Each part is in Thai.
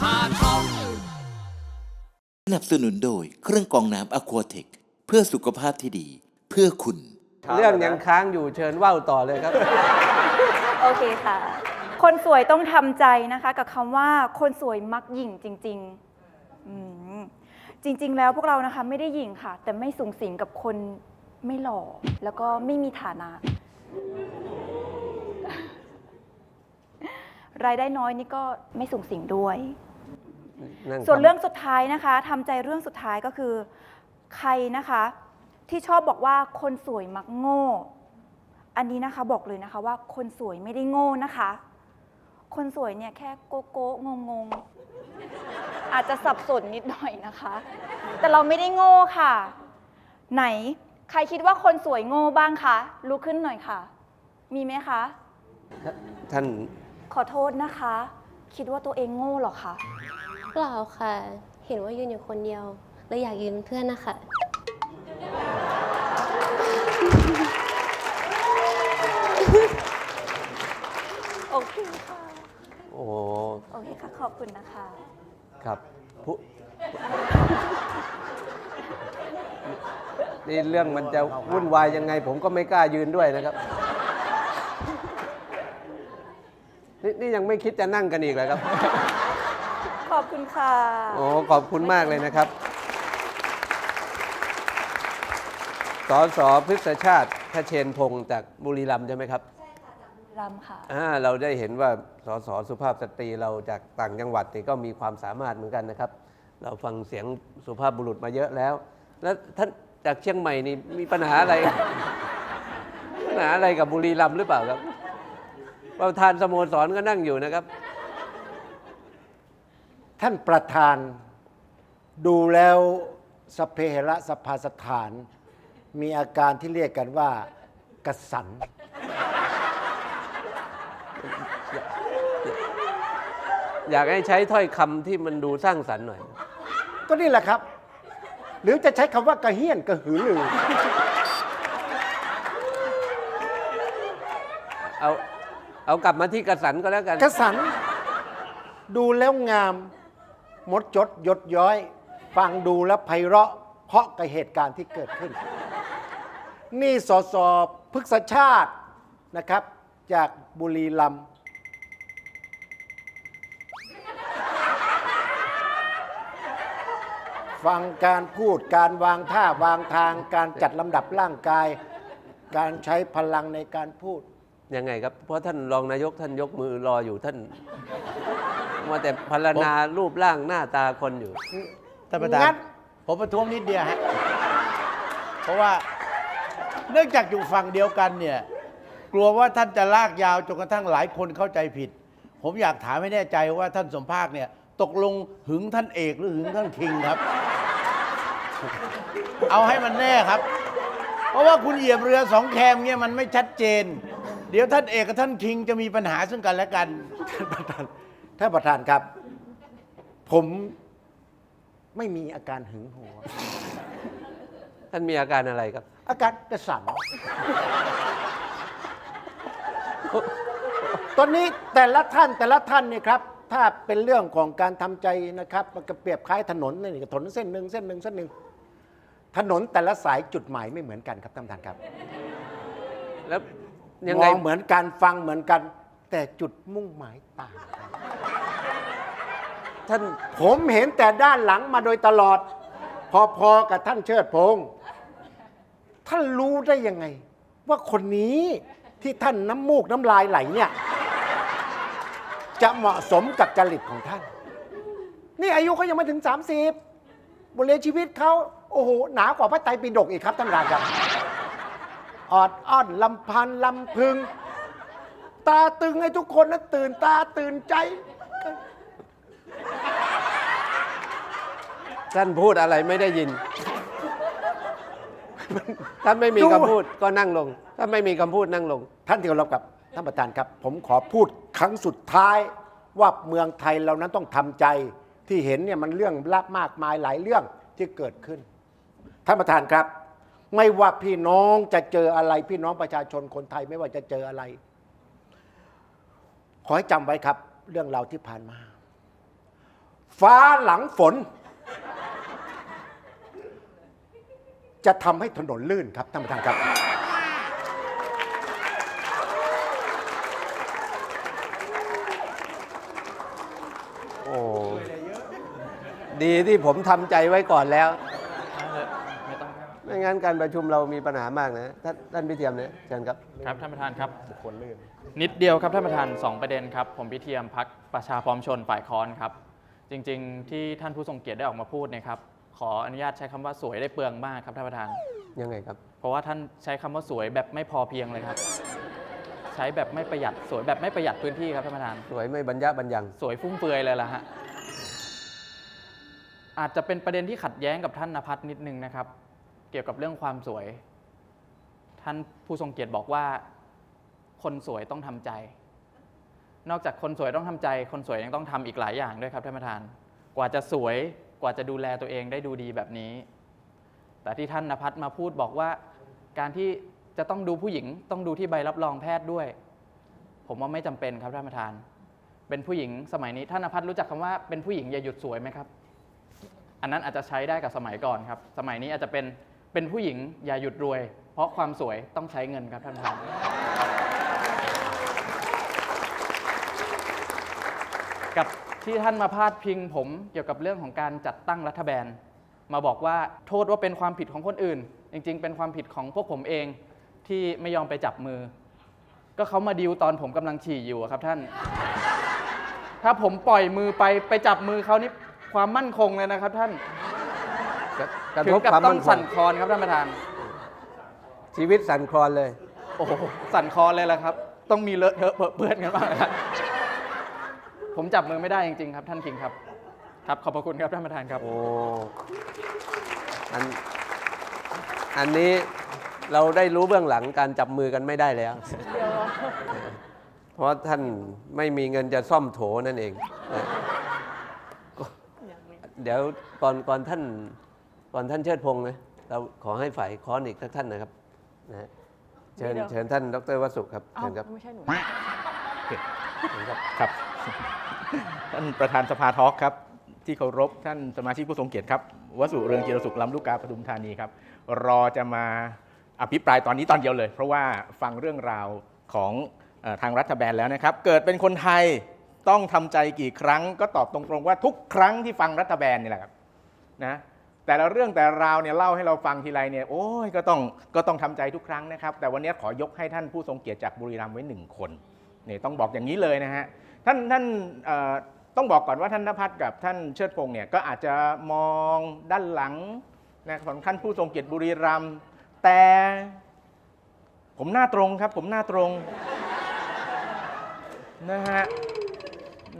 ภาท็อปสนับสนุนโดยเครื่องกรองน้ำอควาเทคเพื่อสุขภาพที่ดีเพื่อคุณ เรื่องยังค้างอยู่เชิญว่าวต่อเลยครับ โอเคค่ะ คนสวยต้องทำใจนะคะ กับคำว่าคนสวยมักหยิ่งจริงๆอืมจริง ๆ แล้วพวกเรานะคะไม่ได้หยิ่งค่ะ แต่ไม่สูงสิงกับคนไม่หล่อแล้วก็ไม่มีฐานะ รายได้น้อยนี่ก็ไม่สูงสิงด้วยนั่งส่วนทำเรื่องสุดท้ายนะคะทำใจเรื่องสุดท้ายก็คือ ใครนะคะ ที่ชอบบอกว่าคนสวยมักโง่ อันนี้นะคะบอกเลยนะคะว่าคนสวยไม่ได้โง่นะคะ คนสวยเนี่ยแค่โกโก้งงงๆอาจจะสับสนนิดหน่อยนะคะ แต่เราไม่ได้โง่ค่ะ ไหนใครคิดว่าคนสวยโง่บ้างคะลุกขึ้นหน่อยค่ะ มีไหมคะ ท่าน ขอโทษนะคะ คิดว่าตัวเองโง่เหรอคะเปล่าค่ะ เห็นว่ายืนอยู่คนเดียวเลยอยากยืนเป็นเพื่อนนะคะ โอเคค่ะโอ้โอเคค่ะ ขอบคุณนะคะ ครับผู้นี่เรื่องมันจะวุ่นวายยังไง ผมก็ไม่กล้ายืนด้วยนะครับ นี่นี่ยังไม่คิดจะนั่งกันอีกเลยครับ ขอบคุณค่ะ โอ้ขอบคุณมากเลยนะครับ สอสอพฤกษชาติทเชนพงศ์จากบุรีรัมย์ใช่ไหมครับ รำค่ะ อ่าเราได้เห็นว่าสสสุภาพสตรีเราจากต่างจังหวัดนี่ก็มีความสามารถเหมือนกันนะครับ เราฟังเสียงสุภาพบุรุษมาเยอะแล้ว แล้วท่านจากเชียงใหม่นี่มีปัญหาอะไร ปัญหาอะไรกับบุรีรัมย์หรือเปล่าครับ ประธานสโมสรก็นั่งอยู่นะครับ ท่านประธานดูแล้วสพเพเหระสภาสถาน มีอาการที่เรียกกันว่ากระสัน อยากให้ใช้ถ้อยคำที่มันดูสร้างสรรค์หน่อย ก็นี่แหละครับ หรือจะใช้คำว่ากระเฮี้ยนกระหือรือ เอา เอากลับมาที่กระสันก็แล้วกันกระสัน ดูแล้วงาม มดจดยดย้อย ฟังดูแล้วไพเราะ เพราะกับเหตุการณ์ที่เกิดขึ้น นี่สอสพฤกษชาตินะครับ จากบุรีรัมย์ฟังการพูดการวางท่าวางทาง การจัดลำดับร่างกาย การใช้พลังในการพูด ยังไงครับ เพราะท่านรองนายกท่านยกมือรออยู่ท่านมาแต่พรรณนารูปร่างหน้าตาคนอยู่ ท่านประธางั้น นผมประท้วงนิดเดียวฮะ เพราะว่าเนื่องจากอยู่ฝั่งเดียวกันเนี่ย กลัวว่าท่านจะลากยาวจนกระทั่งหลายคนเข้าใจผิด ผมอยากถามให้แน่ใจว่าท่านสมภาคเนี่ย ตกลงหึงท่านเอกหรือหึงท่านคิงครับ เอาให้มันแน่ครับเพ ราะว่าคุณเหยียบเรือสองแคมเนี่ยมันไม่ชัดเจน เดี๋ยวท่านเอกกับท่านคิงจะมีปัญหาซึ่งกันและกัน ท่านประธานท่านประธานครับ ผมไม่มีอาการหึงหวงท่านมีอาการอะไรครับ อาการกระสันตอนนี้แต่ละท่านแต่ละท่านเนี่ยครับ ถ้าเป็นเรื่องของการทำใจนะครับ มันก็เปรียบคล้ายถนนนี่ถนนเส้นหนึ่งเส้นหนึ่งเส้นหนึ่ง ถนนแต่ละสายจุดหมายไม่เหมือนกันครับท่านประธานครับแล้วยังมไงองเหมือนกันฟังเหมือนกัน แต่จุดมุ่งหมายต่างกันท่านผมเห็นแต่ด้านหลังมาโดยตลอด พอๆกับท่านเชิดพงษ์ท่านรู้ได้ยังไง ว่าคนนี้ที่ท่านน้ำมูกน้ำลายไหลเนี่ย จะเหมาะสมกับจริตของท่าน นี่อายุเขายังไม่ถึง 30บริเวณชีวิตเขา โอ้โหหนากว่าพระไตรปิฎกอีกครับท่านประธานครับออดอ้อนลำพันลำพึง ตาตึงให้ทุกคนนั้นตื่นตาตื่นใจ ท่านพูดอะไรไม่ได้ยิน ท่านไม่มีดู คำพูดก็นั่งลงถ้าไม่มีคำพูดนั่งลง ท่านที่เคารพกับท่านประธานครับ ผมขอพูดครั้งสุดท้ายว่าเมืองไทยเรานั้นต้องทำใจที่เห็นเนี่ยมันเรื่องลับมากมายหลายเรื่องที่เกิดขึ้น ท่านประธานครับ ไม่ว่าพี่น้องจะเจออะไร พี่น้องประชาชนคนไทยไม่ว่าจะเจออะไร ขอให้จำไว้ครับ เรื่องราวที่ผ่านมา ฟ้าหลังฝน จะทำให้ถนนลื่นครับท่านประธานครับโอ้ดีที่ผมทำใจไว้ก่อนแล้ว ไม่งั้นการประชุมเรามีปัญหามากนะท่านท่านพิเทียมเนี่ยเชิญครับ ครับท่านประธานครับบุคคลลื่น นิดเดียวครับท่านประธานสองประเด็นครับ ผมพิเทียมพักประชาพร้อมชนฝ่ายค้อนครับ จริงๆ ที่ท่านผู้ทรงเกียรติได้ออกมาพูดเนะครับ ขออนุญาตใช้คำว่าสวยได้เปลืองมากครับท่านประธาน ยังไงครับเพราะว่าท่านใช้คำว่าสวยแบบไม่พอเพียงเลยครับ ใช้แบบไม่ประหยัดสวยแบบไม่ประหยัดพื้นที่ครับท่านประธาน สวยไม่บรรยะบรรยัง สวยฟุ่มเฟือยเลยล่ะฮะอาจจะเป็นประเด็นที่ขัดแย้งกับท่านนภัสนิดนึงนะครับ เกี่ยวกับเรื่องความสวย ท่านผู้ทรงเกียรติบอกว่า คนสวยต้องทำใจ นอกจากคนสวยต้องทำใจ คนสวยยังต้องทำอีกหลายอย่างด้วยครับท่านประธาน กว่าจะสวยกว่าจะดูแลตัวเองได้ดูดีแบบนี้ แต่ที่ท่านนภัสมาพูดบอกว่า การที่จะต้องดูผู้หญิง ต้องดูที่ใบรับรองแพทย์ด้วย ผมว่าไม่จำเป็นครับท่านประธาน เป็นผู้หญิงสมัยนี้ท่านนภัสรู้จักคำว่าเป็นผู้หญิงอย่าหยุดสวยไหมครับ อันนั้นอาจจะใช้ได้กับสมัยก่อนครับ สมัยนี้อาจจะเป็น เป็นผู้หญิงอย่าหยุดรวย เพราะความสวยต้องใช้เงินครับท่านประธาน กับที่ท่านมาพาดพิงผมเกี่ยวกับเรื่องของการจัดตั้งรัฐบาลมาบอกว่าโทษว่าเป็นความผิดของคนอื่น จริง ๆ เป็นความผิดของพวกผมเองที่ไม่ยอมไปจับมือ ก็เขามาดิวตอนผมกำลังฉี่อยู่ครับท่าน ถ้าผมปล่อยมือไปไปจับมือเขานี่ความมั่นคงเลยนะครับท่าน กระถึทงบกับความต้อมั่งนคสั่งนคลอนครับท่านประธาน ชีวิตสั่นคลอนเลย โอ้โหสั่นคลอนเลยละครับ ต้องมีเลอะเทอะเปรอะเปื้อนกันบ้างนะครับผมจับมือไม่ได้จริงๆครับ ท่านคิงครับ ครับขอบพระคุณครับท่านประธานครับ โอ้อันอันนี้เราได้รู้เบื้องหลังการจับมือกันไม่ได้แล้ว เพราะท่านไม่มีเงินจะซ่อมโถนั่นเองนะเดี๋ยวก่อนก่อนท่าน ก่อนท่านเชิดพงศ์นะเราขอให้ฝ่ายค้อนอีกสักท่านนะครับนะฮะเชิญเดี๋ยวเชิญท่านดรวสุครับเอ้าเชิญครับไม่ใช่หนูเชิญครับครับ ท่านประธานสภาทอล์กครับ ที่เคารพท่านสมาชิกผู้ทรงเกียรติครับวสุเรืองจิรสุขลำลูกกาปทุมธานีครับ รอจะมาอภิปรายตอนนี้ตอนเดียวเลย เพราะว่าฟังเรื่องราวของเออทางรัฐบาลแล้วนะครับ เกิดเป็นคนไทยต้องทำใจกี่ครั้ง ก็ตอบตรงๆว่าทุกครั้งที่ฟังรัฐบาลนี่แหละครับนะ แต่ละเรื่องแต่ราวเนี่ยเล่าให้เราฟังทีไรเนี่ยโอ้ยก็ต้องก็ต้องทำใจทุกครั้งนะครับ แต่วันนี้ขอยกให้ท่านผู้ทรงเกียรติจากบุรีรัมย์ไว้หนึ่งคนเนี่ยต้องบอกอย่างนี้เลยนะฮะท่านท่านต้องบอกก่อนว่าท่านนภัสกับท่านเชิดพงศ์เนี่ยก็อาจจะมองด้านหลังนะของท่านผู้ทรงเกียรติบุรีรัมย์แต่ผมหน้าตรงครับ ผมหน้าตรงนะฮะ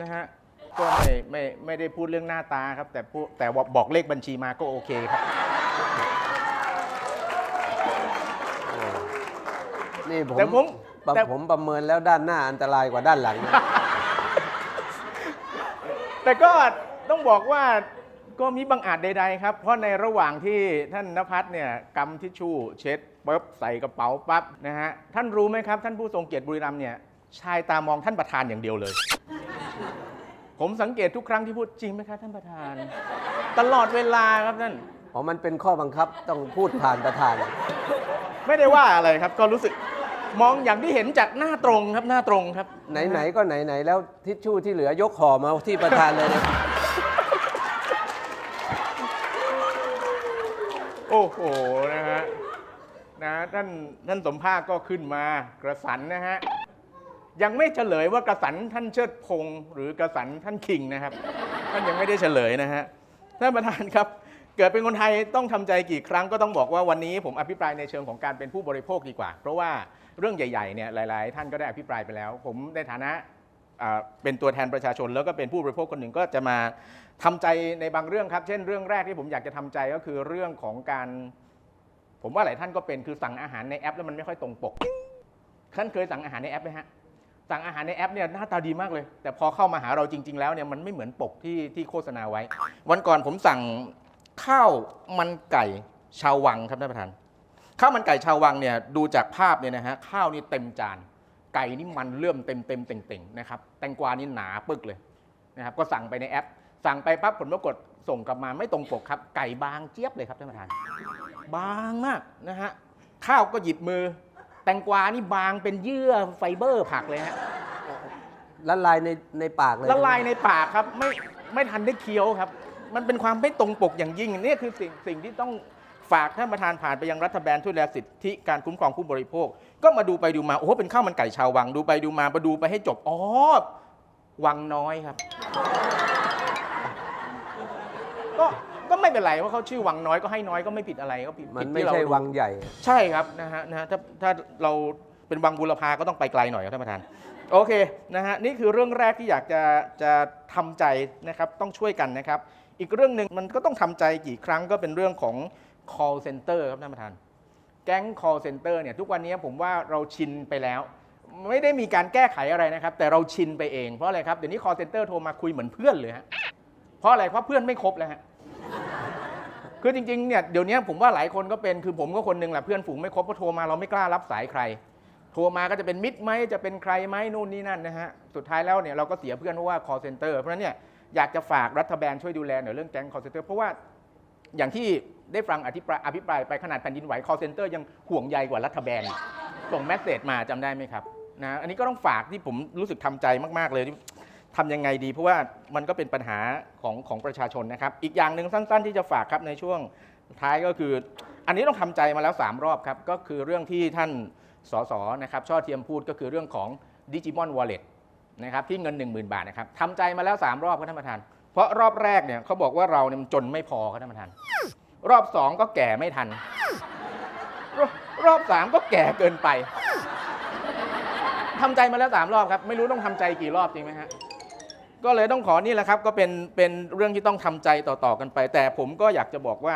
นะฮะ ก็ไม่ไม่ไม่ได้พูดเรื่องหน้าตาครับ แต่พูดแต่ว่าบอกเลขบัญชีมาก็โอเคครับ นี่ผมแต่ผมประแต่ ผมประเมินแล้วด้านหน้าอันตรายกว่าด้านหลังนะ แต่ก็ต้องบอกว่าก็มีบางอาจใดๆครับ เพราะในระหว่างที่ท่านนภัสเนี่ยกำทิชชู่เช็ดปุ๊บใส่กระเป๋าปั๊บนะฮะท่านรู้ไหมครับ ท่านผู้ทรงเกียรติบุรีรัมย์เนี่ยชายตามองท่านประธานอย่างเดียวเลย ผมสังเกตทุกครั้งที่พูดจริงไหมครับท่านประธาน ตลอดเวลาครับท่านเพราะมันเป็นข้อบังคับต้องพูดผ่านประธาน ไม่ได้ว่าอะไรครับ ก็รู้สึกมองอย่างที่เห็นจากหน้าตรงครับหน้าตรงครับไหนๆก็ไหนๆแล้วทิชชู่ที่เหลือยกห่อมาที่ประธานเลยนะโอ้โหนะฮะนะท่านท่านสมภาคก็ขึ้นมากระสันนะฮะ ยังไม่เฉลยว่ากระสันท่านเชิดพงศ์หรือกระสันท่านคิงนะครับ ท่านยังไม่ได้เฉลยนะฮะท่านประธานครับ เกิดเป็นคนไทยต้องทำใจกี่ครั้งก็ต้องบอกว่าวันนี้ผมอภิปรายในเชิงของการเป็นผู้บริโภคดีกว่า เพราะว่าเรื่องใหญ่ๆเนี่ยหลาย ๆ ท่านก็ได้อภิปรายไปแล้ว ผมในฐานะเป็นตัวแทนประชาชน แล้วก็เป็นผู้บริโภคคนหนึ่งก็จะมาทำใจในบางเรื่องครับ เช่นเรื่องแรกที่ผมอยากจะทำใจก็คือเรื่องของการ ผมว่าหลายท่านก็เป็นคือสั่งอาหารในแอป แล้วมันไม่ค่อยตรงปกท่านเคยสั่งอาหารในแอปไหมฮะ สั่งอาหารในแอปเนี่ยหน้าตาดีมากเลย แต่พอเข้ามาหาเราจริง ๆ แล้วเนี่ยมันไม่เหมือนปกที่ที่โฆษณาไว้ วันก่อนผมสั่งข้าวมันไก่ชาววังครับท่านประธานข้าวมันไก่ชาววังเนี่ยดูจากภาพเนี่ยนะฮะข้าวนี่เต็มจาน ไก่นี่มันเลื่อมเต็มเต็มเต่งๆนะครับแตงกวานี่หนาปึกเลยนะครับก็สั่งไปในแอป สั่งไปปั๊บผลปรากฏส่งกลับมาไม่ตรงปกครับ ไก่บางเจี๊ยบเลยครับท่านประธาน บางมากนะฮะข้าวก็หยิบมือ แตงกวานี่บางเป็นเยื่อไฟเบอร์ผักเลยฮะละลายในในปากเลยละลายในปากครับ ไม่ไม่ทันได้เคี้ยวครับ มันเป็นความไม่ตรงปกอย่างยิ่งนี่คือสิ่งสิ่งที่ต้องฝากท่านประธานผ่านไปยังรัฐบาลช่วยแลสิทธิการคุ้มครองผู้บริโภค ก็มาดูไปดูมาโอ้โหเป็นข้าวมันไก่ชาววังดูไปดูมามาดูไปให้จบอ๋อวังน้อยครับ ก็ ก็ไม่เป็นไรว่าเขาชื่อวังน้อยก็ให้น้อยก็ไม่ผิดอะไรก็ผิดมันผิดไม่ที่เราใช่ดูวังใหญ่ ใช่ครับนะฮะนะฮะถ้าถ้าเราเป็นวังบุรพาก็ต้องไปไกลหน่อยครับท่านประธานโอเคนะฮะนี่คือเรื่องแรกที่อยากจะจะทำใจนะครับต้องช่วยกันนะครับ อีกเรื่องหนึ่งมันก็ต้องทำใจกี่ครั้งก็เป็นเรื่องของ call center ครับท่านประธาน แก๊ง call center เนี่ยทุกวันนี้ผมว่าเราชินไปแล้ว ไม่ได้มีการแก้ไขอะไรนะครับ แต่เราชินไปเองเพราะอะไรครับ เดี๋ยวนี้ call center โทรมาคุยเหมือนเพื่อนเลยฮะเพราะอะไรเพราะเพื่อนไม่ครบแล้วฮะ คือจริงๆเนี่ยเดี๋ยวนี้ผมว่าหลายคนก็เป็นคือผมก็คนหนึ่งแหละเพื่อนฝูงไม่ครบพอโทรมาเราไม่กล้ารับสายใคร โทรมาก็จะเป็นมิตรไหมจะเป็นใครไหมนู่นนี่นั่นนะฮะสุดท้ายแล้วเนี่ยเราก็เสียเพื่อนเพราะว่า call center เพราะฉะนั้นเนี่ยอยากจะฝากรัฐบาลช่วยดูแลหน่อยเรื่องแก๊ง call center เพราะว่าอย่างที่ได้ฟังอภิปรายอภิปรายไปขนาดแผ่นดินไหว call center ยังห่วงใยกว่ารัฐบาลส่งแมสเซจมาจำได้ไหมครับนะอันนี้ก็ต้องฝากที่ผมรู้สึกทำใจมากๆเลย ทำยังไงดีเพราะว่ามันก็เป็นปัญหาของของประชาชนนะครับ อีกอย่างหนึ่งสั้น ๆ ที่จะฝากครับในช่วงท้ายก็คือ อันนี้ต้องทำใจมาแล้ว 3 รอบครับ ก็คือเรื่องที่ท่านสสนะครับช่อเทียมพูดก็คือเรื่องของดิจิมอนวอลเล็ตนะครับที่เงิน 10,000 บาทนะครับทำใจมาแล้ว 3 รอบครับท่านประธาน เพราะรอบแรกเนี่ยเขาบอกว่าเราเนี่ยมันจนไม่พอครับท่านประธาน รอบ 2 ก็แก่ไม่ทัน รอบรอบ3ก็แก่เกินไปทำใจมาแล้วสามรอบครับ ไม่รู้ต้องทำใจกี่รอบจริงไหมฮะ ก็เลยต้องขอนี่แหละครับ ก็เป็นเป็นเรื่องที่ต้องทำใจต่อๆกันไป แต่ผมก็อยากจะบอกว่า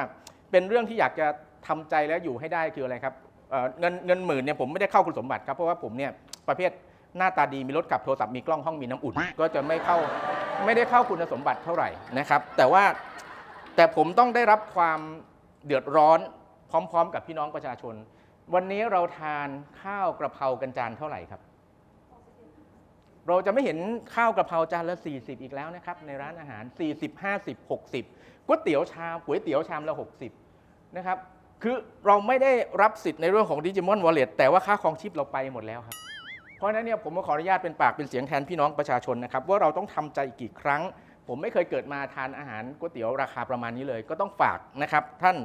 เป็นเรื่องที่อยากจะทำใจแล้วอยู่ให้ได้คืออะไรครับเอ่อเงินเงินหมื่นเนี่ยผมไม่ได้เข้าคุณสมบัติครับเพราะว่าผมเนี่ยประเภทหน้าตาดีมีรถขับโทรศัพท์มีกล้องห้องมีน้ำอุ่น ก็จะไม่เข้าไม่ได้เข้าคุณสมบัติเท่าไหร่นะครับ แต่ว่าแต่ผมต้องได้รับความเดือดร้อนพร้อม ๆ กับพี่น้องประชาชน วันนี้เราทานข้าวกระเพรากันจานเท่าไหร่ครับ เราจะไม่เห็นข้าวกระเพราจานละ 40 อีกแล้วนะครับในร้านอาหาร 40 50 60ก๋วยเตี๋ยวชามก๋วยเตี๋ยวชามละ 60 นะครับ คือเราไม่ได้รับสิทธิ์ในเรื่องของดิจิมอนวอลเล็ตแต่ว่าค่าครองชีพเราไปหมดแล้วครับ เพราะฉะนั้นเนี่ยผมขออนุญาตเป็นปากเป็นเสียงแทนพี่น้องประชาชนนะครับ ว่าเราต้องทำใจอีกกี่ครั้ง ผมไม่เคยเกิดมาทานอาหารก๋วยเตี๋ยวราคาประมาณนี้เลย ก็ต้องฝากนะครับ ท่าน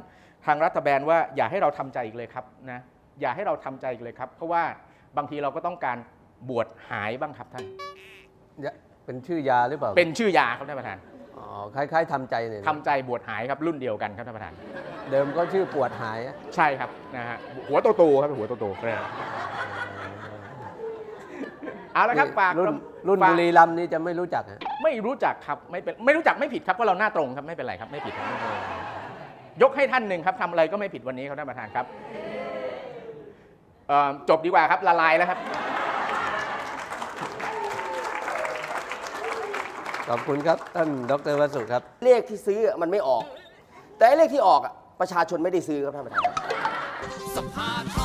ทางรัฐบาลว่าอย่าให้เราทำใจอีกเลยครับนะอย่าให้เราทำใจอีกเลยครับ เพราะว่าบางทีเราก็ต้องการ บวชหายบ้างครับท่านเป็นชื่อยาหรือเปล่าเป็นชื่อยาครับท่านประธานอ๋อคล้ายๆทำใจเนี่ยนะทำใจบวชหายครับรุ่นเดียวกันครับท่านประธาน เดิมก็ชื่อปวดหายอะใช่ครับนะฮะหัวโตๆครับหัวโตๆครับเอาละครับฝากรุ่นรุ่นฝากบุรีรัมย์นี่จะไม่รู้จักฮะไม่รู้จักครับไม่เป็นไม่รู้จักไม่ผิดครับเพราะเราหน้าตรงครับไม่เป็นไรครับไม่ผิดครับยกให้ท่านหนึ่งครับทำอะไรก็ไม่ผิดวันนี้ครับท่านประธานครับเอ่อจบดีกว่าครับละลายแล้วครับ ขอบคุณครับท่านดรวสุครับ เลขที่ซื้อมันไม่ออก แต่ไอ้เลขที่ออกอะประชาชนไม่ได้ซื้อครับท่านประธาน สภาทอ